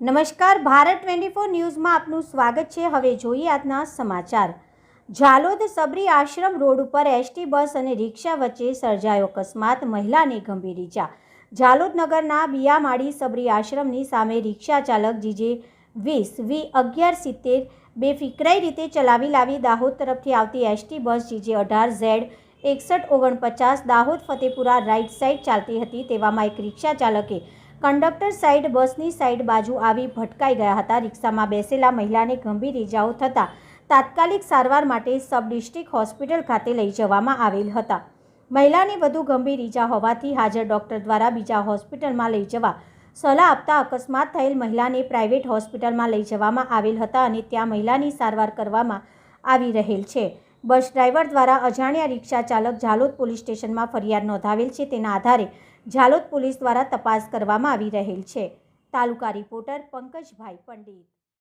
નમસ્કાર, Bharat twenty four ન્યૂઝમાં આપનું સ્વાગત છે. હવે જોઈએ આજના સમાચાર. ઝાલોદ સબરી આશ્રમ રોડ ઉપર એસટી બસ અને રિક્ષા વચ્ચે સર્જાયો અકસ્માત. મહિલાને ગંભીર ઈજા. ઝાલોદ નગરના બિયામાળી સબરી આશ્રમની સામે રિક્ષા ચાલક જીજે વીસ વી અગિયાર સિત્તેર બેફિકરાઈ રીતે ચલાવી લાવી દાહોદ તરફથી આવતી એસટી બસ જીજે અઢાર ઝેડ એકસઠ ઓગણપચાસ દાહોદ ફતેપુરા રાઇટ સાઇડ ચાલતી હતી. તેવામાં એક રિક્ષા ચાલકે કંડક્ટર સાઈડ બસની સાઈડ બાજુ આવી ભટકાઈ ગયા હતા. રિક્ષામાં બેસેલા મહિલાને ગંભીર ઇજાઓ થતાં તાત્કાલિક સારવાર માટે સબ ડિસ્ટ્રિક્ટ હોસ્પિટલ ખાતે લઈ જવામાં આવેલ હતા. મહિલાને વધુ ગંભીર ઈજા હોવાથી હાજર ડોક્ટર દ્વારા બીજા હોસ્પિટલમાં લઈ જવા સલાહ આપતા અકસ્માત થયેલ મહિલાને પ્રાઇવેટ હોસ્પિટલમાં લઈ જવામાં આવેલ હતા અને ત્યાં મહિલાની સારવાર કરવામાં આવી રહેલ છે. બસ ડ્રાઈવર દ્વારા અજાણ્યા રિક્ષા ચાલક ઝાલોદ પોલીસ સ્ટેશનમાં ફરિયાદ નોંધાવેલ છે. તેના આધારે ઝાલોદ પોલીસ દ્વારા તપાસ કરવામાં આવી રહેલ છે. તાલુકા રિપોર્ટર પંકજભાઈ પંડિત.